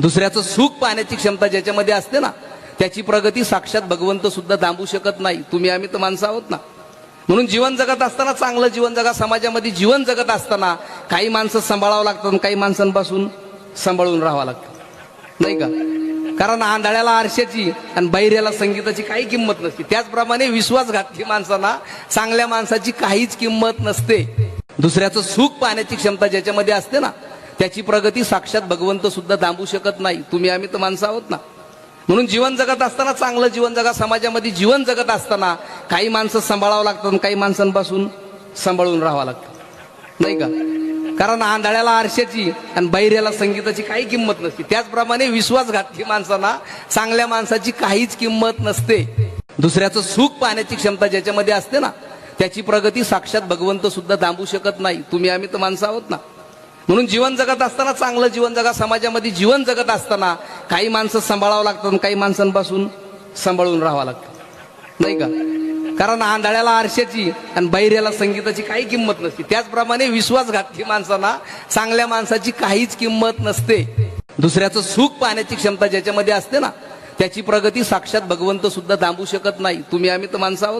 दुसऱ्याचं सुख पाहण्याची क्षमता ज्याच्यामध्ये असते ना त्याची प्रगती साक्षात भगवंत सुद्धा थांबू शकत नाही. तुम्ही आम्ही तर माणसं आहोत ना. म्हणून जीवन जगत असताना चांगलं जीवन जगा समाजामध्ये जीवन जगत असताना काही माणसं सांभाळावं लागतात आणि काही माणसांपासून सांभाळून राहावं लागतं. नाही का? कारण आंधळ्याला आरशाची आणि बैऱ्याला संगीताची काही किंमत नसते. त्याचप्रमाणे विश्वासघातली माणसांना चांगल्या माणसाची काहीच किंमत नसते. दुसऱ्याचं सुख पाहण्याची क्षमता ज्याच्यामध्ये असते ना त्याची प्रगती साक्षात भगवंत सुद्धा थांबू शकत नाही. तुम्ही आम्ही तर माणसं आहोत ना. म्हणून जीवन जगत असताना चांगलं जीवन जगा. समाजामध्ये जीवन जगत असताना काही माणसं सांभाळावं लागतात आणि काही माणसांपासून सांभाळून राहावं लागतं. नाही का? कारण आंधळ्याला आरशाची आणि बैऱ्याला संगीताची काही किंमत नसते. त्याचप्रमाणे विश्वासघातली माणसांना चांगल्या माणसाची काहीच किंमत नसते. दुसऱ्याचं सुख पाहण्याची क्षमता ज्याच्यामध्ये असते ना त्याची प्रगती साक्षात भगवंत सुद्धा थांबू शकत नाही. तुम्ही आम्ही तर माणसं आहोत ना. म्हणून जीवन जगत असताना चांगलं जीवन जगा समाजामध्ये जीवन जगत असताना काही माणसं सांभाळावं लागतात आणि काही माणसांपासून सांभाळून राहावं लागतं. नाही का? कारण आंधळ्याला आरशाची आणि बैऱ्याला संगीताची काही किंमत नसते. त्याचप्रमाणे विश्वासघातली माणसांना चांगल्या माणसाची काहीच किंमत नसते. दुसऱ्याचं सुख पाहण्याची क्षमता ज्याच्यामध्ये असते ना त्याची प्रगती साक्षात भगवंत सुद्धा थांबू शकत नाही. तुम्ही आम्ही तर माणसं आहोत.